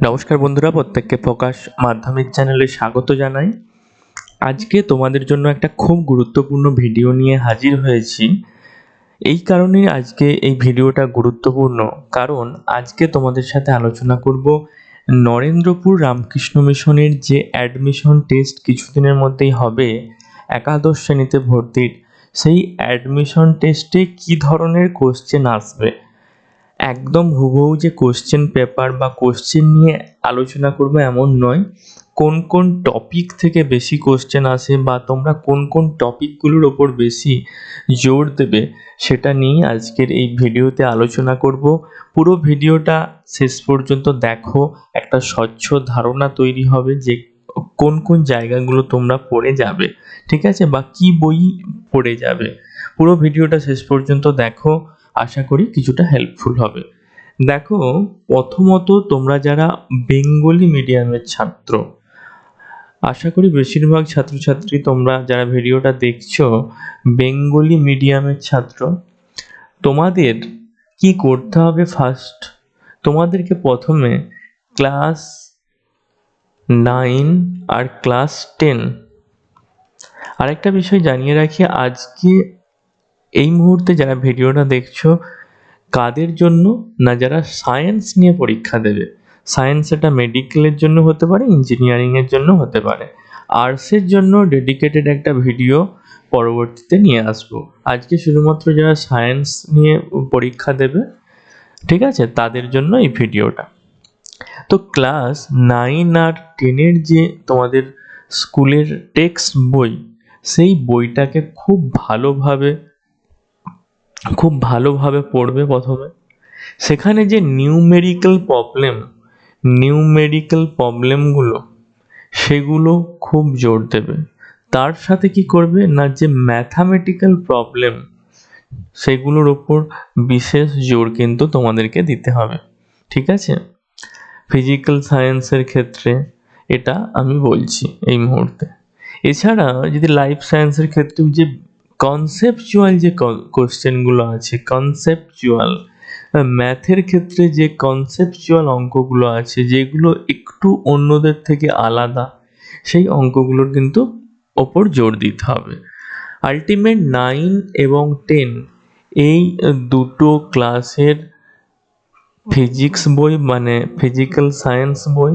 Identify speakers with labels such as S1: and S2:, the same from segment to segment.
S1: নমস্কার বন্ধুরা, প্রত্যেককে প্রকাশ মাধ্যমিক চ্যানেলে স্বাগত জানাই। আজকে তোমাদের জন্য একটা খুব গুরুত্বপূর্ণ ভিডিও নিয়ে হাজির হয়েছি। এই কারণেই আজকে এই ভিডিওটা গুরুত্বপূর্ণ, কারণ আজকে তোমাদের সাথে আলোচনা করব নরেন্দ্রপুর রামকৃষ্ণ মিশনের যে অ্যাডমিশন টেস্ট কিছুদিনের মধ্যেই হবে, একাদশ শ্রেণীতে ভর্তির। সেই অ্যাডমিশন টেস্টে কী ধরনের কোশ্চেন আসবে? একদম হুবহু যে কোশ্চেন পেপার বা কোশ্চেন নিয়ে আলোচনা করব এমন নয়। কোন কোন টপিক থেকে বেশি কোশ্চেন আসে বা তোমরা কোন কোন টপিকগুলোর ওপর বেশি জোর দেবে, সেটা নিয়ে আজকের এই ভিডিওতে আলোচনা করব। পুরো ভিডিওটা শেষ পর্যন্ত দেখো, একটা স্বচ্ছ ধারণা তৈরি হবে যে কোন কোন জায়গাগুলো তোমরা পড়ে যাবে, ঠিক আছে? বা কি বই পড়ে যাবে। পুরো ভিডিওটা শেষ পর্যন্ত দেখো। আশা করি কিছুটা হেল্পফুল হবে। দেখো, প্রথমত তোমরা যারা বেঙ্গলি মিডিয়ামের ছাত্র, আশা করি বেশিরভাগ ছাত্রছাত্রী তোমরা যারা ভিডিওটা দেখছ, বেঙ্গলি মিডিয়ামের ছাত্র, তোমাদের কি করতে হবে ফার্স্ট তোমাদেরকে প্রথমে ক্লাস নাইন আর ক্লাস টেন আরেকটা বিষয় জানিয়ে রাখি, আজকে এই মুহূর্তে যারা ভিডিওটা দেখছ, কাদের জন্য না যারা সায়েন্স নিয়ে পরীক্ষা দেবে? সায়েন্স এটা মেডিকেলের জন্য হতে পারে ইঞ্জিনিয়ারিংয়ের জন্য হতে পারে। আর্টসের জন্য ডেডিকেটেড একটা ভিডিও পরবর্তীতে নিয়ে আসব। আজকে শুধুমাত্র যারা সায়েন্স নিয়ে পরীক্ষা দেবে, ঠিক আছে? তাদের জন্য এই ভিডিওটা। তো ক্লাস নাইন আর টেনের যে তোমাদের স্কুলের টেক্সট বই, সেই বইটাকে খুব ভালোভাবে খুব ভালোভাবে পড়বে প্রথমে। সেখানে যে নিউমেরিক্যাল প্রবলেম নিউমেরিক্যাল প্রবলেমগুলো সেগুলো খুব জোর দেবে। তার সাথে কি করবে না যে ম্যাথামেটিক্যাল প্রবলেম সেগুলোর ওপর বিশেষ জোর কিন্তু তোমাদেরকে দিতে হবে। ঠিক আছে? ফিজিক্যাল সায়েন্সের ক্ষেত্রে এটা আমি বলছি এই মুহূর্তে। এছাড়া যদি লাইফ সায়েন্সের ক্ষেত্রেও যে কনসেপচুয়াল যে কোশ্চেনগুলো আছে কনসেপচুয়াল ম্যাথের ক্ষেত্রে যে কনসেপচুয়াল অঙ্কগুলো আছে, যেগুলো একটু অন্যদের থেকে আলাদা, সেই অঙ্কগুলোর কিন্তু ওপর জোর দিতে হবে। আলটিমেট নাইন এবং টেন এই দুটো ক্লাসের ফিজিক্স বই মানে ফিজিক্যাল সায়েন্স বই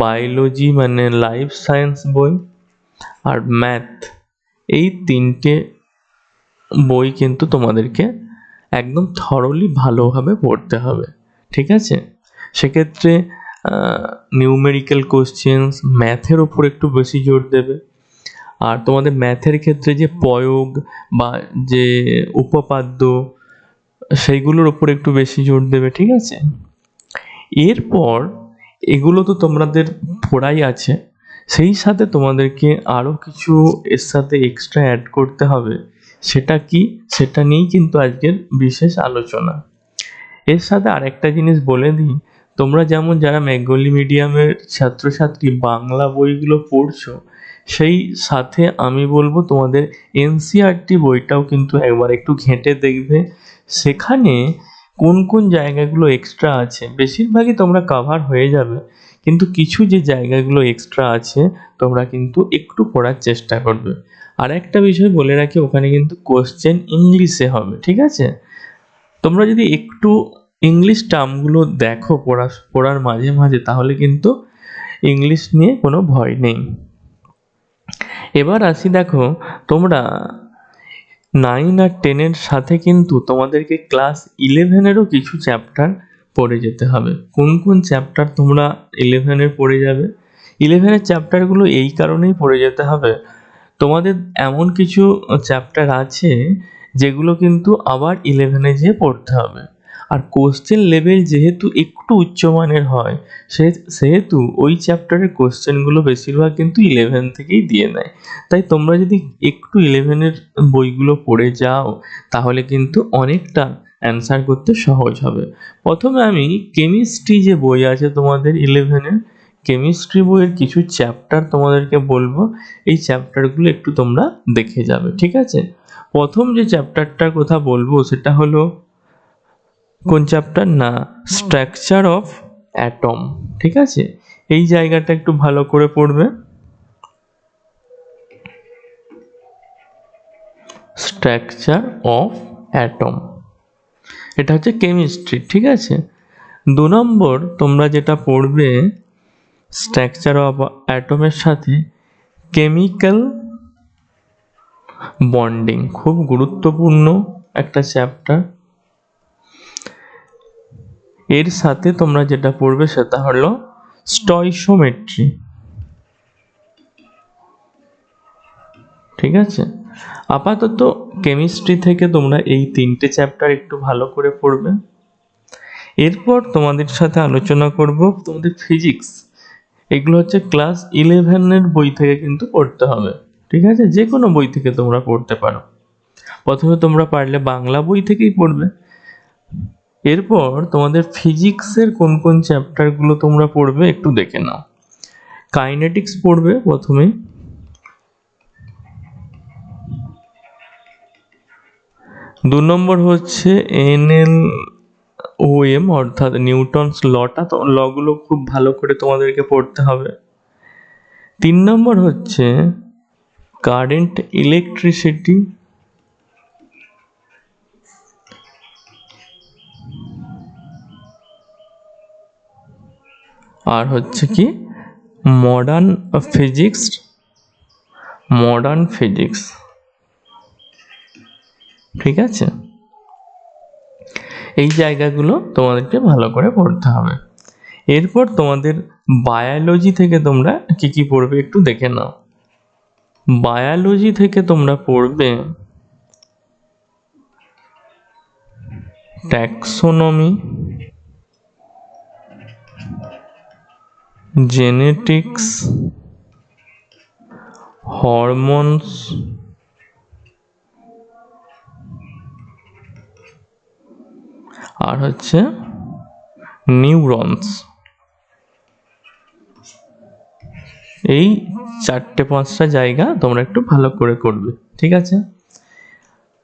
S1: বায়োলজি মানে লাইফ সায়েন্স বই, আর ম্যাথ এই তিনটে বই কিন্তু তোমাদেরকে একদম থরলি ভালোভাবে পড়তে হবে, ঠিক আছে? সেক্ষেত্রে নিউমেরিক্যাল কোশ্চেন্স ম্যাথের ওপর একটু বেশি জোর দেবে। আর তোমাদের ম্যাথের ক্ষেত্রে যে প্রয়োগ বা যে উপপাদ্য, সেইগুলোর ওপর একটু বেশি জোর দেবে, ঠিক আছে? এরপর এগুলো তো তোমাদের পড়াই আছে। সেই সাথে তোমাদেরকে আরও কিছু এর সাথে এক্সট্রা অ্যাড করতে হবে। সেটা কি? সেটা নিয়েই কিন্তু আজকের বিশেষ আলোচনা। এর সাথে আরেকটা জিনিস বলে দিই, তোমরা যেমন যারা বেঙ্গলি মিডিয়ামের ছাত্রছাত্রী, বাংলা বইগুলো পড়ছো, সেই সাথে আমি বলব তোমাদের এনসিআরটি বইটাও কিন্তু একবার একটু ঘেঁটে দেখবে। সেখানে কোন কোন জায়গাগুলো এক্সট্রা আছে? বেশিরভাগই তোমরা কাভার হয়ে যাবে। কিন্তু কিছু যে জায়গাগুলো এক্সট্রা আছে, তোমরা কিন্তু একটু পড়ার চেষ্টা করবে। আর একটা বিষয় বলে রাখি, ওখানে কিন্তু কোশ্চেন ইংলিশে হবে, ঠিক আছে? তোমরা যদি একটু ইংলিশ টার্মগুলো দেখো পড়া, পড়ার মাঝে মাঝে, তাহলে কিন্তু ইংলিশ নিয়ে কোনো ভয় নেই। এবার আসি দেখো, তোমরা নাইন আর টেনের সাথে কিন্তু তোমাদেরকে ক্লাস ইলেভেনেরও কিছু চ্যাপ্টার পড়ে যেতে হবে। কোন কোন চ্যাপ্টার তোমরা ইলেভেনের পড়ে যাবে? ইলেভেনের চ্যাপ্টারগুলো এই কারণেই পড়ে যেতে হবে। তোমাদের এমন কিছু চ্যাপ্টার আছে যেগুলো কিন্তু আবার ইলেভেনে যেয়ে পড়তে হবে। আর কোশ্চেন লেভেল যেহেতু একটু উচ্চমানের হয়, সে, সেহেতু ওই চ্যাপ্টারের কোশ্চেনগুলো বেশিরভাগ কিন্তু ইলেভেন থেকেই দিয়ে নেয়। তাই তোমরা যদি একটু ইলেভেনের বইগুলো পড়ে যাও, তাহলে কিন্তু অনেকটা অ্যান্সার করতে সহজ হবে। প্রথমে আমি কেমিস্ট্রি যে বই আছে তোমাদের ইলেভেনের কেমিস্ট্রি বইয়ের কিছু চ্যাপ্টার তোমাদেরকে বলব। এই চ্যাপ্টারগুলো একটু তোমরা দেখে যাবে, ঠিক আছে? প্রথম যে চ্যাপ্টারটার কথা বলব সেটা হলো, কোন চ্যাপ্টার না স্ট্রাকচার অফ অ্যাটম ঠিক আছে? এই জায়গাটা একটু ভালো করে পড়বে। স্ট্রাকচার অফ অ্যাটম এটা হচ্ছে কেমিস্ট্রি ঠিক আছে? দু নম্বর, তোমরা যেটা পড়বে স্ট্রাকচার অফ অ্যাটমের সাথে কেমিক্যাল বন্ডিং খুব গুরুত্বপূর্ণ একটা চ্যাপ্টার এর সাথে তোমরা যেটা পড়বে সেটা হলো স্টয়সোমেট্রি ঠিক আছে? আপাতত কেমিস্ট্রি থেকে তোমরা এই তিনটে চ্যাপ্টার একটু ভালো করে পড়বে। এরপর তোমাদের সাথে আলোচনা করব তোমাদের ফিজিক্স। এগুলো হচ্ছে ক্লাস ইলেভেনের বই থেকে কিন্তু পড়তে হবে। ঠিক আছে? যে কোনো বই থেকে তোমরা পড়তে পারো। প্রথমে তোমরা পারলে বাংলা বই থেকেই পড়বে। এরপর তোমাদের ফিজিক্সের কোন কোন চ্যাপ্টারগুলো তোমরা পড়বে একটু দেখে নাও। কাইনেটিক্স পড়বে প্রথমে দু নম্বর হচ্ছে এনএল ওএম অর্থাৎ নিউটনস লটা, তো লগুলো খুব ভালো করে তোমাদেরকে পড়তে হবে। তিন নম্বর হচ্ছে কারেন্ট ইলেকট্রিসিটি। আর হচ্ছে কি মডার্ন ফিজিক্স মডার্ন ফিজিক্স। ঠিক আছে? এই জায়গাগুলো তোমাদেরকে ভালো করে পড়তে হবে। এরপর তোমাদের বায়োলজি থেকে তোমরা কি কি পড়বে একটু দেখে নাও। বায়োলজি থেকে তোমরা পড়বে ট্যাক্সোনমি জেনেটিক্স হরমোনস আর হচ্ছে নিউরনস। এই চারটে পাঁচটা জায়গা তোমরা একটু ভালো করে করবে, ঠিক আছে?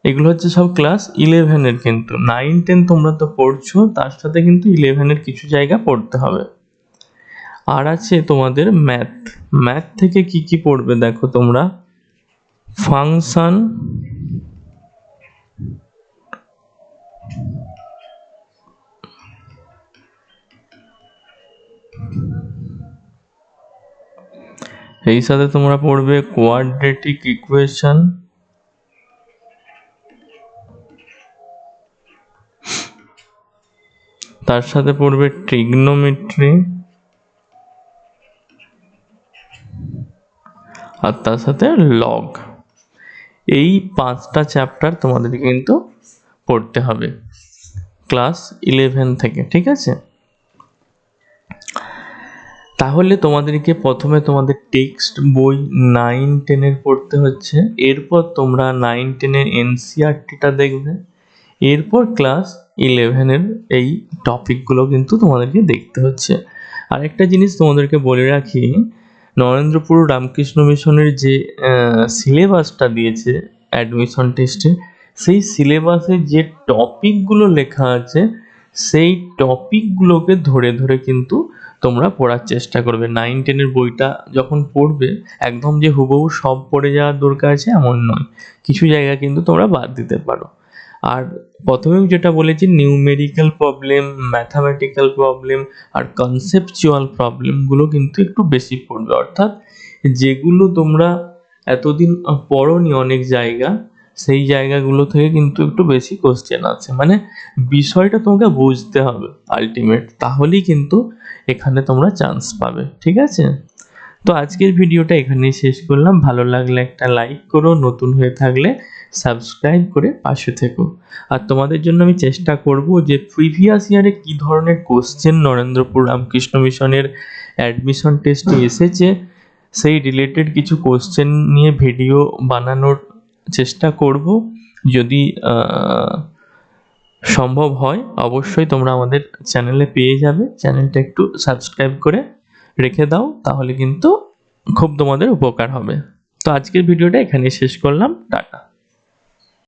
S1: এগুলো হচ্ছে সব ক্লাস ইলেভেনের কিন্তু। নাইন টেন তোমরা তো পড়ছো, তার সাথে কিন্তু ইলেভেনের কিছু জায়গা পড়তে হবে। আর আছে তোমাদের ম্যাথ ম্যাথ থেকে কি কি পড়বে দেখো তোমরা। ফাংশন এই সাথে তোমরা পড়বে কোয়াড্রেটিক ইকুয়েশন তার সাথে পড়বে ট্রিগনোমেট্রি আর তার সাথে লগ এই পাঁচটা চ্যাপ্টার তোমাদের কিন্তু পড়তে হবে ক্লাস ইলেভেন থেকে, ঠিক আছে? তাহলে তোমাদেরকে প্রথমে তোমাদের টেক্সট বই নাইন টেনের পড়তে হচ্ছে। এরপর তোমরা নাইন টেনের এনসিআরটিটা দেখবে। এরপর ক্লাস ইলেভেনের এই টপিকগুলো কিন্তু তোমাদেরকে দেখতে হচ্ছে। আরেকটা জিনিস তোমাদেরকে বলে রাখি, নরেন্দ্রপুর রামকৃষ্ণ মিশনের যে সিলেবাসটা দিয়েছে অ্যাডমিশন টেস্টে সেই সিলেবাসে যে টপিকগুলো লেখা আছে সেই টপিকগুলোকে ধরে ধরে কিন্তু তোমরা পড়ার চেষ্টা করবে। নাইন টেনের বইটা যখন পড়বে, একদম যে হুবহু সব পড়ে যাওয়ার দরকার আছে এমন নয়। কিছু জায়গা কিন্তু তোমরা বাদ দিতে পারো। আর প্রথমেও যেটা বলেছি নিউমেরিক্যাল প্রবলেম ম্যাথামেটিক্যাল প্রবলেম আর কনসেপচুয়াল প্রবলেমগুলো কিন্তু একটু বেশি পড়বে। অর্থাৎ যেগুলো তোমরা এতদিন পড়নি অনেক জায়গা সেই জায়গাগুলো থেকে কিন্তু একটু বেশি কোশ্চেন আছে। মানে বিষয়টা তোমাকে বুঝতে হবে আলটিমেট তাহলেই কিন্তু এখানে তোমরা চান্স পাবে, ঠিক আছে? তো আজকের ভিডিওটা এখানেই শেষ করলাম। ভালো লাগলে একটা লাইক করো, নতুন হয়ে থাকলে সাবস্ক্রাইব করে পাশে থেকো। আর তোমাদের জন্য আমি চেষ্টা করব যে প্রিভিয়াস ইয়ারে কী ধরনের কোশ্চেন নরেন্দ্রপুর রামকৃষ্ণ মিশনের অ্যাডমিশন টেস্টে এসেছে, সেই রিলেটেড কিছু কোশ্চেন নিয়ে ভিডিও বানানোর চেষ্টা করব। যদি সম্ভব হয়, অবশ্যই তোমরা আমাদের চ্যানেলে পেয়ে যাবে। চ্যানেলটা একটু সাবস্ক্রাইব করে রেখে দাও, তাহলে কিন্তু খুব তোমাদের উপকার হবে। তো আজকের ভিডিওটা এখানেই শেষ করলাম। টাটা।